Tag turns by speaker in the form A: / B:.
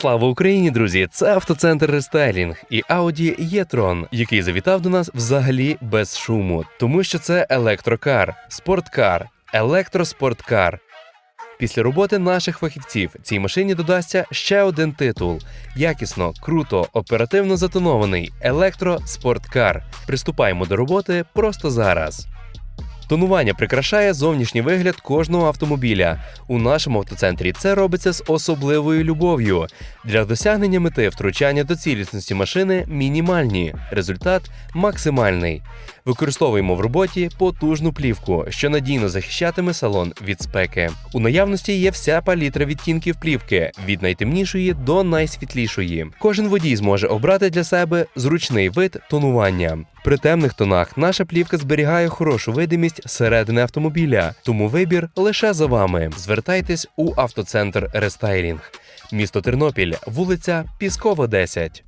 A: Слава Україні, друзі! Це автоцентр рестайлінг і Audi e-tron, який завітав до нас взагалі без шуму, тому що це електрокар, спорткар, електроспорткар. Після роботи наших фахівців цій машині додасться ще один титул: якісно, круто, оперативно затонований електроспорткар. Приступаємо до роботи просто зараз. Тонування прикрашає зовнішній вигляд кожного автомобіля. У нашому автоцентрі це робиться з особливою любов'ю. Для досягнення мети втручання до цілісності машини мінімальні, результат максимальний. Використовуємо в роботі потужну плівку, що надійно захищатиме салон від спеки. У наявності є вся палітра відтінків плівки від найтемнішої до найсвітлішої. Кожен водій зможе обрати для себе зручний вид тонування. При темних тонах наша плівка зберігає хорошу видимість середини автомобіля, тому вибір лише за вами. Звертайтесь у автоцентр Рестайлінг. Місто Тернопіль, вулиця Піскова, 10.